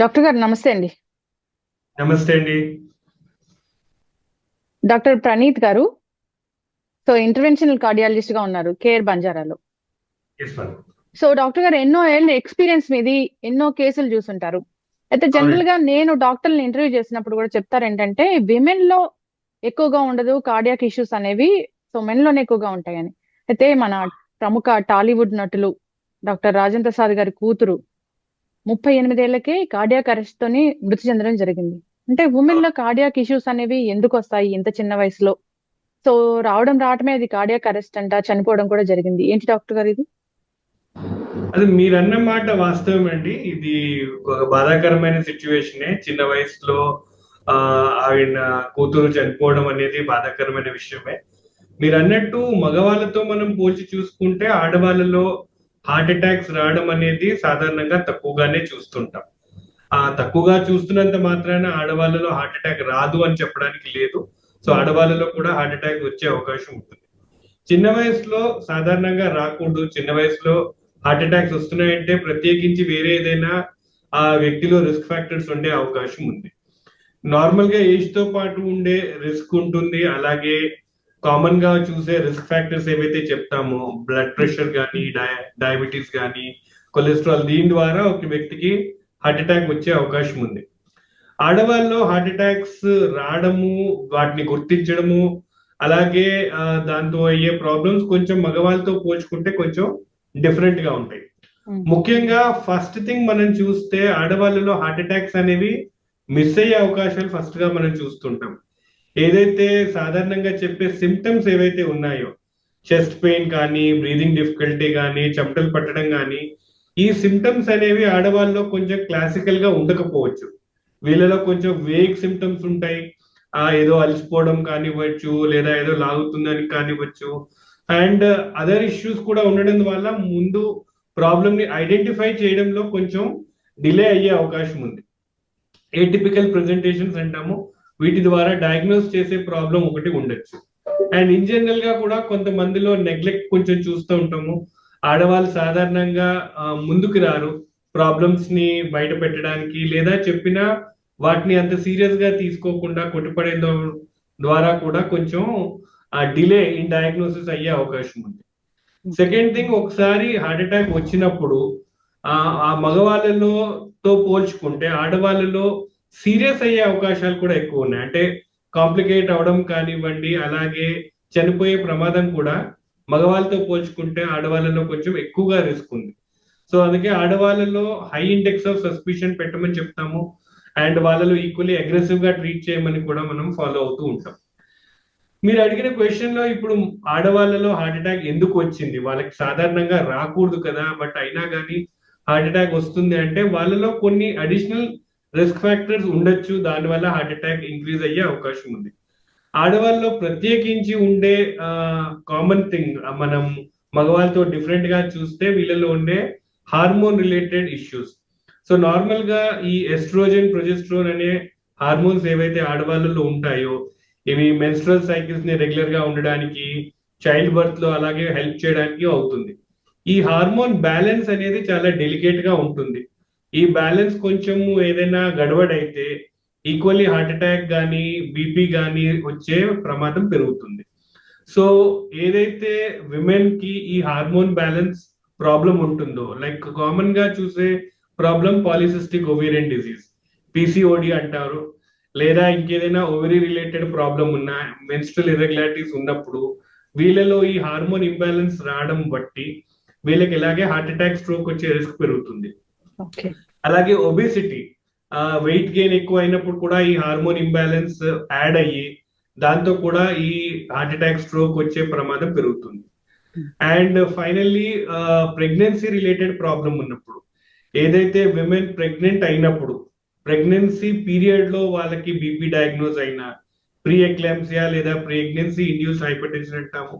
Doctor గారు నమస్తే అండి. నమస్తే అండి. డాక్టర్ ప్రణీత్ గారు సో ఇంటర్వెన్షనల్ కార్డియాలజిస్ట్గా ఉన్నారు కేర్ బంజారాలో. సో డాక్టర్ గారు ఎన్నో ఏళ్ళ ఎక్స్పీరియన్స్ మీది ఎన్నో కేసులు చూసుంటారు. అయితే జనరల్గా నేను డాక్టర్ని ఇంటర్వ్యూ చేసినప్పుడు కూడా చెప్తారు ఏంటంటే విమెన్లో ఎక్కువగా ఉండదు కార్డియాక్ ఇష్యూస్ అనేవి సో మెన్లోనే ఎక్కువగా ఉంటాయని. అయితే మన ప్రముఖ టాలీవుడ్ నటులు డాక్టర్ రాజేంద్ర ప్రసాద్ గారి కూతురు ముప్పై ఎనిమిదేళ్ళకే కార్డియాక్ అరెస్ట్ తోని మృతి చెందడం జరిగింది. అంటే ఉమెన్లో కార్డియాక్ ఇష్యూస్ అనేవి ఎందుకు వస్తాయి ఇంత చిన్న వయసులో? సో రావడం రావటమే అది కార్డియాక్ అరెస్ట్ అంట చనిపోవడం కూడా జరిగింది. ఏంటి డాక్టర్ గారు ఇది? అది మీరు మాట వాస్తవం అండి. ఇది ఒక బాధాకరమైన సిచ్యువేషనే చిన్న వయసులో ఆ ఆయన కూతురు చనిపోవడం అనేది బాధాకరమైన విషయమే. మీరు అన్నట్టు మగవాళ్ళతో మనం పోల్చి చూసుకుంటే ఆడవాళ్ళలో హార్ట్ అటాక్స్ రావడం అనేది సాధారణంగా తక్కువగానే చూస్తుంటాం. ఆ తక్కువగా చూస్తున్నంత మాత్రాన ఆడవాళ్ళలో హార్ట్ అటాక్ రాదు అని చెప్పడానికి లేదు. సో ఆడవాళ్ళలో కూడా హార్ట్ అటాక్ వచ్చే అవకాశం ఉంటుంది. చిన్న వయసులో సాధారణంగా రాకూడదు. చిన్న వయసులో హార్ట్ అటాక్స్ వస్తున్నాయంటే ప్రత్యేకించి వేరే ఏదైనా ఆ వ్యక్తిలో రిస్క్ ఫ్యాక్టర్స్ ఉండే అవకాశం ఉంది. నార్మల్గా ఏజ్తో పాటు ఉండే రిస్క్ ఉంటుంది. అలాగే కామన్గా చూసే రిస్క్ ఫ్యాక్టర్స్ ఏవైతే చెప్తామో బ్లడ్ ప్రెషర్ కానీ డయాబెటీస్ కానీ కొలెస్ట్రాల్ దీని ద్వారా ఒక వ్యక్తికి హార్ట్ అటాక్ వచ్చే అవకాశం ఉంది. ఆడవాళ్ళలో హార్ట్ అటాక్స్ రావడము వాటిని గుర్తించడము అలాగే దాంతో అయ్యే ప్రాబ్లమ్స్ కొంచెం మగవాళ్ళతో పోల్చుకుంటే కొంచెం డిఫరెంట్గా ఉంటాయి. Hmm. ముఖ్యంగా ఫస్ట్ థింగ్ మనం చూస్తే ఆడవాళ్ళలో హార్ట్ అటాక్స్ అనేవి మిస్ అయ్యే అవకాశాలు ఫస్ట్గా మనం చూస్తుంటాం. ఏదైతే సాధారణంగా చెప్పే సిమ్టమ్స్ ఏవైతే ఉన్నాయో చెస్ట్ పెయిన్ కానీ బ్రీదింగ్ డిఫికల్టీ కానీ చెమటలు పట్టడం కానీ ఈ సిమ్టమ్స్ అనేవి ఆడవాళ్ళలో కొంచెం క్లాసికల్గా ఉండకపోవచ్చు. వీళ్ళలో కొంచెం వేగ్ సిమ్టమ్స్ ఉంటాయి. ఆ ఏదో అలసిపోవడం కానివ్వచ్చు లేదా ఏదో లాగుతుందని కానివ్వచ్చు. అండ్ అదర్ ఇష్యూస్ కూడా ఉండడం వల్ల ముందు ప్రాబ్లమ్ని ఐడెంటిఫై చేయడంలో కొంచెం డిలే అయ్యే అవకాశం ఉంది. ఏ టిపికల్ ప్రజెంటేషన్స్ అంటాము. వీటి ద్వారా డయాగ్నోస్ చేసే ప్రాబ్లం ఒకటి ఉండొచ్చు. అండ్ ఇన్ జనరల్గా కూడా కొంతమందిలో నెగ్లెక్ట్ కొంచెం చూస్తూ ఉంటాము. ఆడవాళ్ళు సాధారణంగా ముందుకు రారు. ప్రాబ్లమ్స్ని బయట పెట్టడానికి లేదా చెప్పినా వాటిని అంత సీరియస్గా తీసుకోకుండా కొట్టుపడే ద్వారా కూడా కొంచెం డిలే ఇన్ డయాగ్నోసిస్ అయ్యే అవకాశం ఉంది. సెకండ్ థింగ్ ఒకసారి హార్ట్ అటాక్ వచ్చినప్పుడు ఆ ఆ మగవాళ్ళలో తో పోల్చుకుంటే ఆడవాళ్ళలో సీరియస్ అయ్యే అవకాశాలు కూడా ఎక్కువ ఉన్నాయి. అంటే కాంప్లికేట్ అవడం కానివ్వండి అలాగే చనిపోయే ప్రమాదం కూడా మగవాళ్ళతో పోల్చుకుంటే ఆడవాళ్ళలో కొంచెం ఎక్కువగా రిస్క్ ఉంది. సో అందుకే ఆడవాళ్ళలో హై ఇండెక్స్ ఆఫ్ సస్పిషన్ పెట్టమని చెప్తాము. అండ్ వాళ్ళలో ఈక్వల్లీ అగ్రెసివ్గా ట్రీట్ చేయమని కూడా మనం ఫాలో అవుతూ ఉంటాం. మీరు అడిగిన క్వశ్చన్లో ఇప్పుడు ఆడవాళ్ళలో హార్ట్ అటాక్ ఎందుకు వచ్చింది? వాళ్ళకి సాధారణంగా రాకూడదు కదా బట్ అయినా కానీ హార్ట్ అటాక్ వస్తుంది అంటే వాళ్ళలో కొన్ని అడిషనల్ రిస్క్ ఫ్యాక్టర్స్ ఉండొచ్చు దానివల్ల హార్ట్ అటాక్ ఇంక్రీజ్ అయ్యే అవకాశం ఉంది. ఆడవాళ్ళలో ప్రత్యేకించి ఉండే కామన్ థింగ్ మనం మగవాళ్ళతో డిఫరెంట్గా చూస్తే వీళ్ళలో ఉండే హార్మోన్ రిలేటెడ్ ఇష్యూస్ సో నార్మల్గా ఈ ఎస్ట్రోజన్ ప్రొజెస్ట్రోన్ అనే హార్మోన్స్ ఏవైతే ఆడవాళ్ళలో ఉంటాయో ఇవి మెన్స్ట్రల్ సైకిల్స్ని రెగ్యులర్గా ఉండడానికి చైల్డ్ బర్త్లో అలాగే హెల్ప్ చేయడానికి అవుతుంది. ఈ హార్మోన్ బ్యాలెన్స్ అనేది చాలా డెలికేట్గా ఉంటుంది. ఈ బ్యాలెన్స్ కొంచెము ఏదైనా గడబడైతే ఈక్వల్లీ హార్ట్ అటాక్ కానీ బీపీ కానీ వచ్చే ప్రమాదం పెరుగుతుంది. సో ఏదైతే విమెన్కి ఈ హార్మోన్ బ్యాలెన్స్ ప్రాబ్లం ఉంటుందో లైక్ కామన్గా చూసే problem polycystic ovarian disease PCOD అంటారు లేదా ఇంకేదైనా ఓవరీ రిలేటెడ్ ప్రాబ్లం ఉన్నా మెన్స్ట్రల్ ఇర్రెగ్యులారిటీస్ ఉన్నప్పుడు వీళ్ళలో ఈ హార్మోన్ ఇంబ్యాలెన్స్ రావడం బట్టి వీళ్ళకి ఇలాగే హార్ట్ అటాక్ స్ట్రోక్ వచ్చే రిస్క్ పెరుగుతుంది. అలాగే ఒబేసిటీ వెయిట్ గెయిన్ ఎక్కువ అయినప్పుడు కూడా ఈ హార్మోన్ ఇంబ్యాలెన్స్ యాడ్ అయ్యి దాంతో కూడా ఈ హార్ట్ అటాక్ స్ట్రోక్ వచ్చే ప్రమాదం పెరుగుతుంది. And finally pregnancy related problem ఉన్నప్పుడు ఏదైతే విమెన్ ప్రెగ్నెంట్ అయినప్పుడు ప్రెగ్నెన్సీ పీరియడ్లో వాళ్ళకి బీపీ డయాగ్నోజ్ అయినా ప్రీ ఎక్లాంసియా లేదా ప్రెగ్నెన్సీ ఇండ్యూస్ హైపర్ టెన్షన్ అంటాము.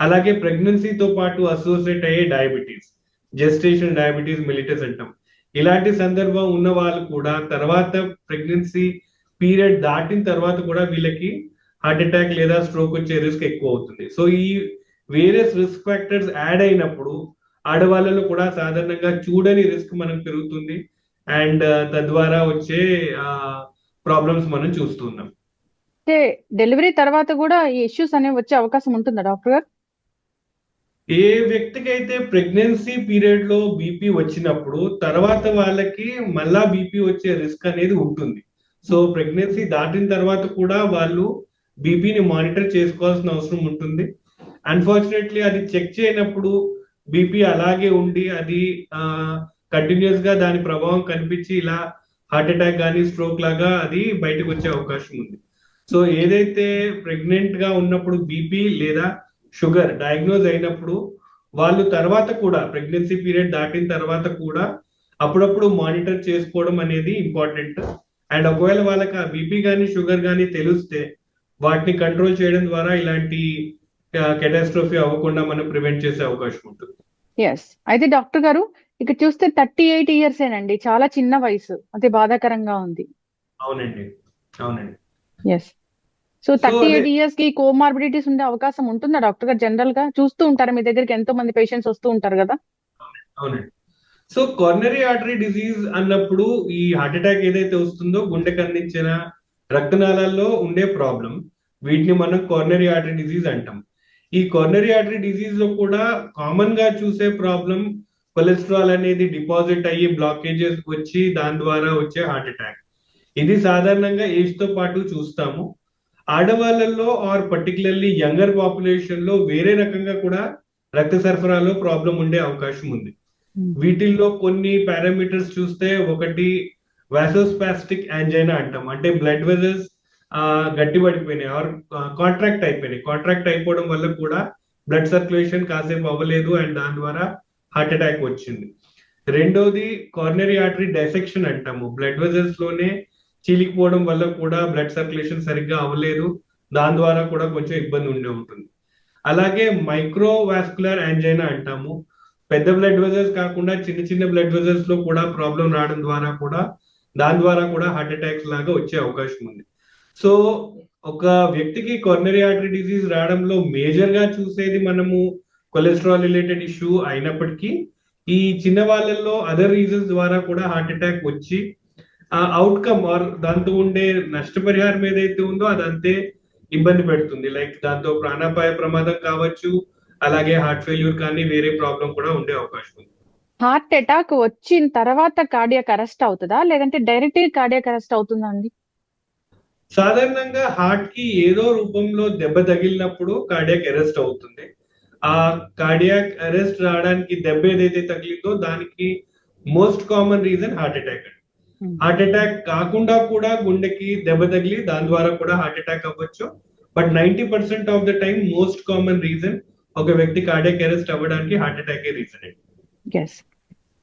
అలాగే ప్రెగ్నెన్సీతో పాటు అసోసియేట్ అయ్యే డయాబెటీస్ జెస్టేషన్ డయాబెటీస్ మిలిటస్ అంటాం ఇలాంటి సందర్భం ఉన్న వాళ్ళు కూడా తర్వాత ప్రెగ్నెన్సీ పీరియడ్ దాటిన తర్వాత కూడా వీళ్ళకి హార్ట్ అటాక్ లేదా స్ట్రోక్ వచ్చే రిస్క్ ఎక్కువ అవుతుంది. సో ఈ వేరియస్ రిస్క్ ఫ్యాక్టర్స్ యాడ్ అయినప్పుడు ఆడవాళ్ళలో కూడా సాధారణంగా చూడని రిస్క్ మనకు పెరుగుతుంది. అండ్ uh, తద్వారా వచ్చే ప్రాబ్లమ్స్ మనం చూస్తున్నాం డెలివరీ తర్వాత కూడా ఈ ఇష్యూస్ అనేవి వచ్చే అవకాశం ఉంటుందా డాక్టర్ గారు? ఏ వ్యక్తికి అయితే ప్రెగ్నెన్సీ పీరియడ్లో బీపీ వచ్చినప్పుడు తర్వాత వాళ్ళకి మళ్ళా బీపీ వచ్చే రిస్క్ అనేది ఉంటుంది. సో ప్రెగ్నెన్సీ దాటిన తర్వాత కూడా వాళ్ళు బీపీని మానిటర్ చేసుకోవాల్సిన అవసరం ఉంటుంది. అన్ఫార్చునేట్లీ అది చెక్ చేయనప్పుడు బీపీ అలాగే ఉండి అది కంటిన్యూస్గా దాని ప్రభావం కనిపించి ఇలా హార్ట్ అటాక్ కానీ స్ట్రోక్ లాగా అది బయటకు వచ్చే అవకాశం ఉంది. సో ఏదైతే ప్రెగ్నెంట్గా ఉన్నప్పుడు బీపీ లేదా షుగర్ డయాగ్నోజ్ అయినప్పుడు వాళ్ళు తర్వాత కూడా ప్రెగ్నెన్సీ పీరియడ్ దాటిన తర్వాత కూడా అప్పుడప్పుడు మానిటర్ చేసుకోవడం అనేది ఇంపార్టెంట్. అండ్ ఒకవేళ వాళ్ళకి ఆ బీపీ కానీ షుగర్ కానీ తెలిస్తే వాటిని కంట్రోల్ చేయడం ద్వారా ఇలాంటి కెటాస్ట్రోఫీ అవ్వకుండా మనం ప్రివెంట్ చేసే అవకాశం ఉంటుంది. ఎస్ అయితే డాక్టర్ గారు ఇక చూస్తే థర్టీ ఎయిట్ ఇయర్స్ ఏనండి. చాలా చిన్న వయసు. అదే బాధాకరంగా ఉంది. అవునండి. అవునండి. ఎస్ సో థర్టీ ఎయిట్ ఇయర్స్కి కోమార్బిడిటీస్ ఉండే అవకాశం ఉంటుందా డాక్టర్ గారు? జనరల్గా చూస్తూ ఉంటారు? మీ దగ్గరికి ఎంతో మంది పేషెంట్స్ వస్తూ ఉంటారు కదా? అవునండి. సో కార్నరీ ఆర్టరీ డిసీజ్ అన్నప్పుడు ఈ హార్ట్ అటాక్ ఏదైతే వస్తుందో గుండెకి అందించిన రక్తనాళాల్లో ఉండే ప్రాబ్లం వీటిని మనం కార్నరీ ఆర్టరీ డిసీజ్ అంటాం. ఈ కార్నరీ ఆర్టరీ డిసీజ్లో కూడా కామన్గా చూసే ప్రాబ్లం కొలెస్ట్రాల్ అనేది డిపాజిట్ అయ్యి బ్లాకేజెస్ వచ్చి దాని ద్వారా వచ్చే హార్ట్ అటాక్ ఇది సాధారణంగా ఏజ్తో పాటు చూస్తాము. ఆడవాళ్ళల్లో ఆర్ పర్టికులర్లీ యంగర్ పాపులేషన్లో వేరే రకంగా కూడా రక్త సరఫరాలో ప్రాబ్లం ఉండే అవకాశం ఉంది. వీటిల్లో కొన్ని పారామీటర్స్ చూస్తే ఒకటి వాసోస్పాస్టిక్ యాంజైనా అంటాం. అంటే బ్లడ్ వెజల్స్ గట్టి పడిపోయినాయి ఆర్ కాంట్రాక్ట్ అయిపోయినాయి. కాంట్రాక్ట్ అయిపోవడం వల్ల కూడా బ్లడ్ సర్క్యులేషన్ కాసేపు అవ్వలేదు అండ్ దాని ద్వారా హార్ట్ అటాక్ వచ్చింది. రెండోది కార్నరీ ఆర్టరీ డైసెక్షన్ అంటాము. బ్లడ్ వెజల్స్లోనే చీలికపోవడం వల్ల కూడా బ్లడ్ సర్క్యులేషన్ సరిగ్గా అవ్వలేదు. దాని ద్వారా కూడా కొంచెం ఇబ్బంది ఉండే ఉంటుంది. అలాగే మైక్రో వాస్కులర్ యాంజైనా అంటాము. పెద్ద బ్లడ్ వెజల్స్ కాకుండా చిన్న చిన్న బ్లడ్ వెజల్స్లో కూడా ప్రాబ్లం రావడం ద్వారా కూడా దాని ద్వారా కూడా హార్ట్ అటాక్స్ లాగా వచ్చే అవకాశం ఉంది. సో ఒక వ్యక్తికి కొర్నరీ ఆర్టరీ డిసీజ్ రావడంలో మేజర్గా చూసేది మనము కొలెస్ట్రాల్ రిలేటెడ్ ఇష్యూ అయినప్పటికీ ఈ చిన్న వాళ్ళల్లో అదర్ రీజన్స్ ద్వారా కూడా హార్ట్ అటాక్ వచ్చి ఆ అవుట్కమ్ ఆర్ దాంతో ఉండే నష్టపరిహారం ఏదైతే ఉందో అదంతే ఇబ్బంది పెడుతుంది. లైక్ దాంతో ప్రాణాపాయ ప్రమాదం కావచ్చు అలాగే హార్ట్ ఫెయిల్యూర్ కానీ వేరే ప్రాబ్లం కూడా ఉండే అవకాశం ఉంది. హార్ట్ అటాక్ వచ్చిన తర్వాత కార్డియాక్ అరెస్ట్ అవుతుందా? లేదంటే డైరెక్ట్ కార్డియాక్ అరెస్ట్ అవుతుందా అండి? సాధారణంగా హార్ట్కి ఏదో రూపంలో దెబ్బ తగిలినప్పుడు కార్డియాక్ అరెస్ట్ అవుతుంది. ఆ కార్డియాక్ అరెస్ట్ రావడానికి దెబ్బ ఏదైతే తగిలిందో దానికి most common reason heart attack heart attack కాకుండా కూడా గుండెకి దెబ్బ తగిలి దాని ద్వారా కూడా హార్ట్ అటాక్ అవ్వచ్చు. But ninety percent of the time most common reason ఒక వ్యక్తి కార్డియాక్ అరెస్ట్ అవ్వడానికి హార్ట్ అటాక్ రీజన్ అండి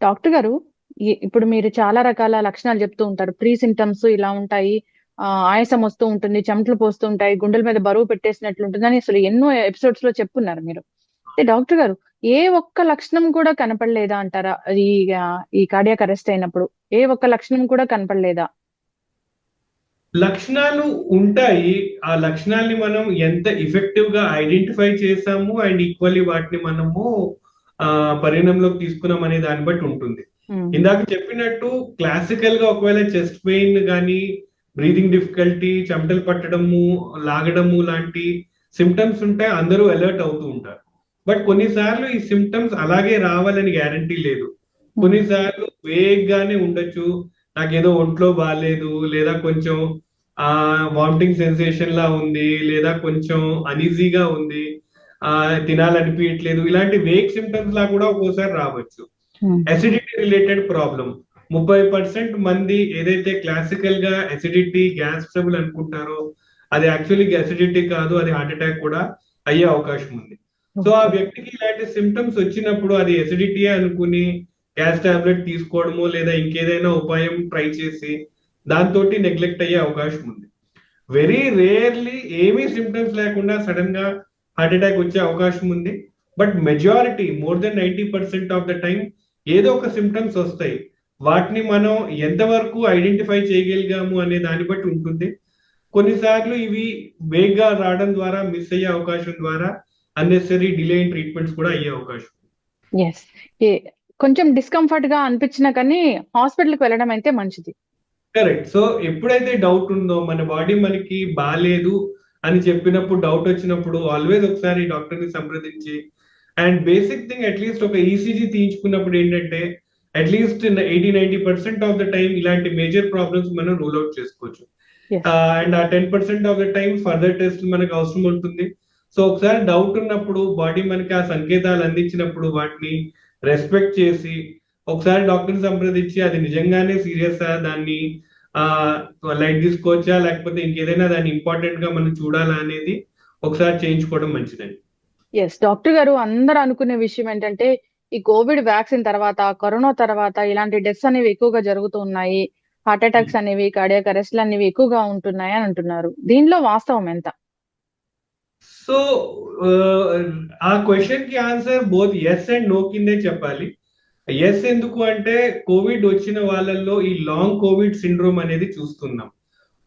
డాక్టర్ గారు ఇప్పుడు మీరు చాలా రకాల లక్షణాలు చెప్తూ ఉంటారు. ప్రీ సిమ్టమ్స్ ఇలా ఉంటాయి. ఆయాసం వస్తూ ఉంటుంది చెమటలు పోస్తూ ఉంటాయి గుండెల మీద బరువు పెట్టేసినట్లు ఉంటుంది. అని అసలు ఎన్నో ఎపిసోడ్స్లో చెప్పున్నారు మీరు. డాక్టర్ గారు ఏ ఒక్క లక్షణం కూడా కనపడలేదా అంటారా? ఈ ఆ, ఈ కార్డియాక్ అరెస్ట్ అయినప్పుడు ఏ ఒక్క లక్షణం కూడా కనపడలేదా? లక్షణాలు ఉంటాయి. ఆ లక్షణాలని మనం ఎంత ఎఫెక్టివ్గా ఐడెంటిఫై చేసాము అండ్ ఈక్వల్లీ వాటిని మనము ఆ పరిణామంలోకి తీసుకున్నాం అనే దాన్ని బట్టి ఉంటుంది. ఇందాక చెప్పినట్టు క్లాసికల్గా ఒకవేళ చెస్ట్ పెయిన్ కానీ బ్రీదింగ్ డిఫికల్టీ చెమటలు పట్టడము లాగడము లాంటి సిమ్టమ్స్ ఉంటే అందరూ అలర్ట్ అవుతూ ఉంటారు. బట్ కొన్నిసార్లు ఈ సిమ్టమ్స్ అలాగే రావాలని గ్యారంటీ లేదు. కొన్నిసార్లు వేగ్ గానే ఉండొచ్చు. నాకేదో ఒంట్లో బాగాలేదు లేదా కొంచెం ఆ వామిటింగ్ సెన్సేషన్ లా ఉంది లేదా కొంచెం అనీజీగా ఉంది ఆ తినాలనిపించట్లేదు ఇలాంటి వేగ్ సిమ్టమ్స్ లా కూడా ఒక్కోసారి రావచ్చు. అసిడిటీ రిలేటెడ్ ప్రాబ్లం ముప్పై పర్సెంట్ మంది ఏదైతే క్లాసికల్గా అసిడిటీ గ్యాస్ ట్రబుల్ అనుకుంటారో అది యాక్చువల్లీ అసిడిటీ కాదు అది హార్ట్ అటాక్ కూడా అయ్యే అవకాశం ఉంది. సో ఆ వ్యక్తికి ఇలాంటి సిమ్టమ్స్ వచ్చినప్పుడు అది ఎసిడిటీ అనుకుని గ్యాస్ టాబ్లెట్ తీసుకోవడము లేదా ఇంకేదైనా ఉపాయం ట్రై చేసి దాంతో నెగ్లెక్ట్ అయ్యే అవకాశం ఉంది. వెరీ రేర్లీ ఏమీ సిమ్టమ్స్ లేకుండా సడన్గా హార్ట్ అటాక్ వచ్చే అవకాశం ఉంది. But majority more than ninety percent of the time ఏదో ఒక సిమ్టమ్స్ వస్తాయి. వాటిని మనం ఎంతవరకు ఐడెంటిఫై చేయగలిగాము అనే దాన్ని బట్టి ఉంటుంది. కొన్నిసార్లు ఇవి వేగ్గా రావడం ద్వారా మిస్ అయ్యే అవకాశం ద్వారా అన్నెసరీ డిలే ఇన్ ట్రీట్మెంట్స్ కూడా అయ్యే అవకాశం. ఎస్ కొంచెం డిస్కంఫర్ట్గా అనిపించినా కానీ హాస్పిటల్కి వెళ్ళడం అయితే మంచిది. కరెక్ట్ సో ఎప్పుడైతే డౌట్ ఉందో మన బాడీ మనకి బాగాలేదు అని చెప్పినప్పుడు డౌట్ వచ్చినప్పుడు ఆల్వేస్ ఒకసారి డాక్టర్ని సంప్రదించి and basic thing at least ఒక ఈసీజీ తీయించుకున్నప్పుడు ఏంటంటే at least eighty ninety percent of the time ఇలాంటి మేజర్ ప్రాబ్లమ్స్ మనం రూల్ అవుట్ చేసుకోవచ్చు. అండ్ ఆ ten percent of the time further test మనకు అవసరం ఉంటుంది. సో ఒకసారి డౌట్ ఉన్నప్పుడు బాడీ మనకి ఆ సంకేతాలు అందించినప్పుడు వాటిని రెస్పెక్ట్ చేసి ఒకసారి డాక్టర్ సంప్రదించి అది నిజంగానే సీరియస్ దాన్ని ఆ లైట్ తీసుకోవచ్చా? లేకపోతే ఇంకేదైనా దాన్ని ఇంపార్టెంట్గా మనం చూడాలా అనేది ఒకసారి చేయించుకోవడం మంచిదండి. ఎస్ డాక్టర్ గారు అందరూ అనుకునే విషయం ఏంటంటే ఈ కోవిడ్ వ్యాక్సిన్ తర్వాత కరోనా తర్వాత ఇలాంటి డెత్స్ అనేవి ఎక్కువగా జరుగుతూ ఉన్నాయి. హార్ట్ అటాక్స్ అనేవి కార్డియాక్ అరెస్ట్లు అనేవి ఎక్కువగా ఉంటున్నాయి అని అంటున్నారు. దీనిలో వాస్తవం ఎంత? సో uh, ఆ క్వశ్చన్కి answer both yes and no కిందే చెప్పాలి. ఎస్ ఎందుకు అంటే కోవిడ్ వచ్చిన వాళ్ళల్లో ఈ లాంగ్ కోవిడ్ సిండ్రోమ్ అనేది చూస్తున్నాం.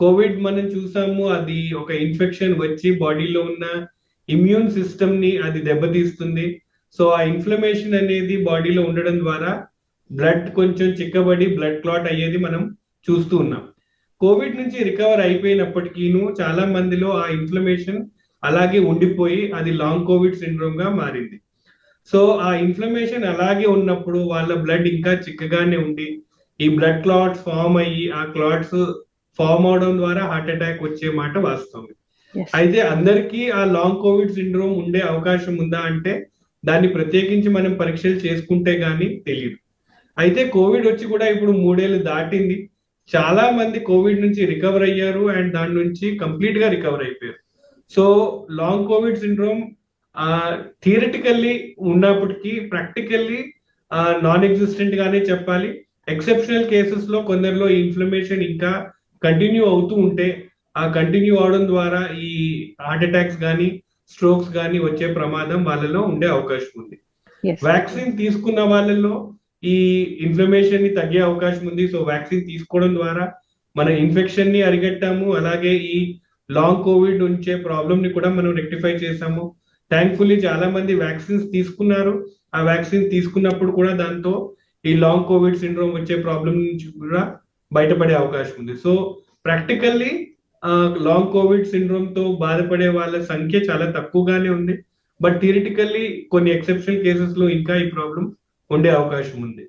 కోవిడ్ మనం చూసాము అది ఒక ఇన్ఫెక్షన్ వచ్చి బాడీలో ఉన్న ఇమ్యూన్ సిస్టమ్ని అది దెబ్బతీస్తుంది. సో ఆ ఇన్ఫ్లమేషన్ అనేది బాడీలో ఉండడం ద్వారా బ్లడ్ కొంచెం చిక్కబడి బ్లడ్ క్లాట్ అయ్యేది మనం చూస్తూ ఉన్నాం. కోవిడ్ నుంచి రికవర్ అయిపోయినప్పటికీను చాలా మందిలో ఆ ఇన్ఫ్లమేషన్ అలాగే ఉండిపోయి అది లాంగ్ కోవిడ్ సిండ్రోమ్గా మారింది. సో ఆ ఇన్ఫ్లమేషన్ అలాగే ఉన్నప్పుడు వాళ్ళ బ్లడ్ ఇంకా చిక్కగానే ఉండి ఈ బ్లడ్ క్లాట్స్ ఫామ్ అయ్యి ఆ క్లాట్స్ ఫామ్ అవడం ద్వారా హార్ట్ అటాక్ వచ్చే మాట వాస్తవం. అయితే అందరికీ ఆ లాంగ్ కోవిడ్ సిండ్రోమ్ ఉండే అవకాశం ఉందా అంటే దాన్ని ప్రత్యేకించి మనం పరీక్షలు చేసుకుంటే గానీ తెలియదు అయితే కోవిడ్ వచ్చి కూడా ఇప్పుడు మూడేళ్ళు దాటింది. చాలా మంది కోవిడ్ నుంచి రికవర్ అయ్యారు అండ్ దాని నుంచి కంప్లీట్గా రికవర్ అయిపోయారు. So long COVID syndrome theoretically ఉన్నప్పటికీ ప్రాక్టికల్లీ నాన్ ఎగ్జిస్టెంట్ గానే చెప్పాలి. ఎక్సెప్షనల్ కేసెస్లో కొందరిలో ఇన్ఫ్లమేషన్ ఇంకా కంటిన్యూ అవుతూ ఉంటే ఆ కంటిన్యూ అవడం ద్వారా ఈ హార్ట్ అటాక్స్ కానీ స్ట్రోక్స్ కానీ వచ్చే ప్రమాదం వాళ్ళలో ఉండే అవకాశం ఉంది. వ్యాక్సిన్ తీసుకున్న వాళ్ళలో ఈ ఇన్ఫ్లమేషన్ని తగ్గే అవకాశం ఉంది. సో వ్యాక్సిన్ తీసుకోవడం ద్వారా మన ఇన్ఫెక్షన్ని అరిగట్టాము. అలాగే ఈ లాంగ్ కోవిడ్ ఉంచే ప్రాబ్లమ్ని కూడా మనం రెక్టిఫై చేసాము థ్యాంక్ఫుల్లీ చాలా మంది వ్యాక్సిన్స్ తీసుకున్నారు. ఆ వ్యాక్సిన్ తీసుకున్నప్పుడు కూడా దాంతో ఈ లాంగ్ కోవిడ్ సిండ్రోమ్ వచ్చే ప్రాబ్లం నుంచి కూడా బయటపడే అవకాశం ఉంది. సో ప్రాక్టికల్లీ లాంగ్ కోవిడ్ సిండ్రోమ్తో బాధపడే వాళ్ళ సంఖ్య చాలా తక్కువగానే ఉంది. బట్ థియరిటికల్లీ కొన్ని ఎక్సెప్షన్ కేసెస్లో ఇంకా ఈ ప్రాబ్లం ఉండే అవకాశం ఉంది.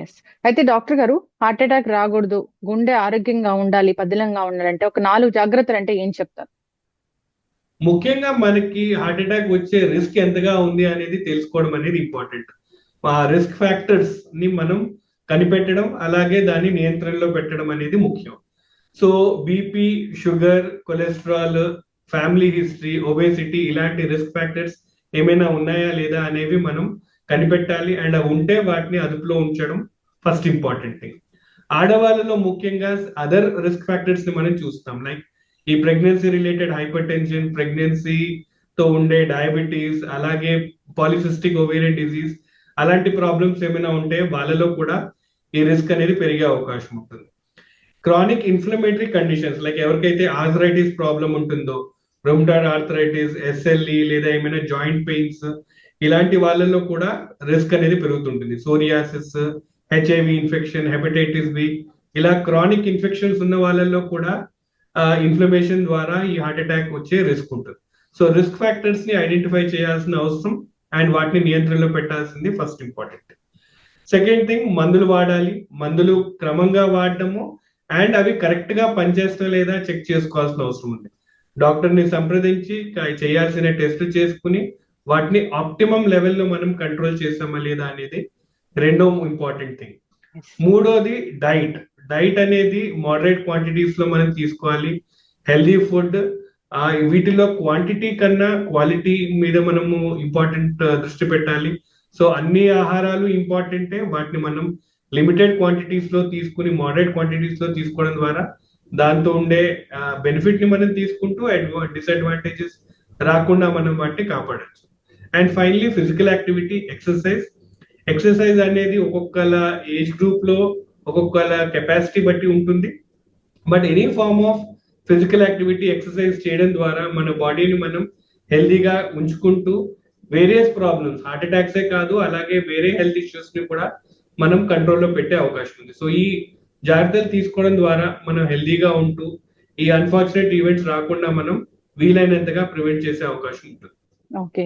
ఎస్ అయితే డాక్టర్ గారు హార్ట్ అటాక్ రాకూడదు గుండె ఆరోగ్యంగా ఉండాలి పదిలంగా ఉండాలంటే ఒక నాలుగు జాగ్రత్తలు అంటే ఏం చెప్తారు? ముఖ్యంగా మనకి హార్ట్ అటాక్ వచ్చే రిస్క్ ఎంతగా ఉంది అనేది తెలుసుకోవడం అనేది ఇంపార్టెంట్. ఆ రిస్క్ ఫ్యాక్టర్స్ని మనం కనిపెట్టడం అలాగే దాన్ని నియంత్రణలో పెట్టడం అనేది ముఖ్యం. So BP sugar cholesterol family history obesity ఇలాంటి రిస్క్ ఫ్యాక్టర్స్ ఏమైనా ఉన్నాయా లేదా అనేవి మనం కనిపెట్టాలి అండ్ అవి ఉంటే వాటిని అదుపులో ఉంచడం ఫస్ట్ ఇంపార్టెంట్ థింగ్ ఆడవాళ్ళలో ముఖ్యంగా అదర్ రిస్క్ ఫ్యాక్టర్స్ని మనం చూస్తాం. లైక్ ఈ pregnancy related hypertension pregnancy తో ఉండే డయాబెటీస్ అలాగే పాలిసిస్టిక్ ఓవేరియన్ డిజీజ్ అలాంటి ప్రాబ్లమ్స్ ఏమైనా ఉంటే వాళ్ళలో కూడా ఈ రిస్క్ అనేది పెరిగే అవకాశం ఉంటుంది. క్రానిక్ ఇన్ఫ్లమేటరీ కండిషన్స్ లైక్ ఎవరికైతే ఆర్థరైటిస్ ప్రాబ్లం ఉంటుందో రొమ్డాడ్ ఆర్థరైటిస్ ఎస్ఎల్ఈ లేదా ఏమైనా జాయింట్ పెయిన్స్ ఇలాంటి వాళ్ళలో కూడా రిస్క్ అనేది పెరుగుతుంటుంది. Psoriasis HIV infection hepatitis B ఇలా క్రానిక్ ఇన్ఫెక్షన్స్ ఉన్న వాళ్ళల్లో కూడా ఇన్ఫ్లమేషన్ ద్వారా ఈ హార్ట్ అటాక్ వచ్చే రిస్క్ ఉంటుంది. సో రిస్క్ ఫ్యాక్టర్స్ని ఐడెంటిఫై చేయాల్సిన అవసరం అండ్ వాటిని నియంత్రణలో పెట్టాల్సింది ఫస్ట్ ఇంపార్టెంట్. సెకండ్ థింగ్ మందులు వాడాలి. మందులు క్రమంగా వాడటము అండ్ అవి కరెక్ట్గా పనిచేస్తా లేదా చెక్ చేసుకోవాల్సిన అవసరం ఉంది. డాక్టర్ని సంప్రదించి చేయాల్సిన టెస్ట్ చేసుకుని వాటిని ఆప్టిమం లెవెల్లో మనం కంట్రోల్ చేసామా లేదా అనేది రెండో ఇంపార్టెంట్ థింగ్ మూడోది డైట్ డైట్ అనేది మోడరేట్ క్వాంటిటీస్లో మనం తీసుకోవాలి. హెల్దీ ఫుడ్ వీటిలో క్వాంటిటీ కన్నా క్వాలిటీ మీద మనము ఇంపార్టెంట్ దృష్టి పెట్టాలి. సో అన్ని ఆహారాలు ఇంపార్టెంటే వాటిని మనం లిమిటెడ్ క్వాంటిటీస్లో తీసుకుని మోడరేట్ క్వాంటిటీస్లో తీసుకోవడం ద్వారా దాంతో ఉండే బెనిఫిట్ని మనం తీసుకుంటూ డిసడ్వాంటేజెస్ రాకుండా మనం వాటిని కాపాడచ్చు. And finally physical activity exercise exercise అనేది ఒక్కొక్కల ఏజ్ గ్రూప్లో ఒక్కొక్కల కెపాసిటీ బట్టి ఉంటుంది. But any form of physical activity exercise చేయడం ద్వారా మన బాడీని మనం హెల్దీగా ఉంచుకుంటూ వేరియస్ ప్రాబ్లమ్స్ హార్ట్ అటాక్సే కాదు అలాగే వేరే హెల్త్ ఇష్యూస్ని కూడా మనం కంట్రోల్లో పెట్టే అవకాశం ఉంది. సో ఈ జాగ్రత్తలు తీసుకోవడం ద్వారా మనం హెల్తీగా ఉంటూ ఈ అన్ఫార్చునేట్ ఈవెంట్స్ రాకుండా మనం వీలైనంతగా ప్రివెంట్ చేసే అవకాశం ఉంటుంది. ఓకే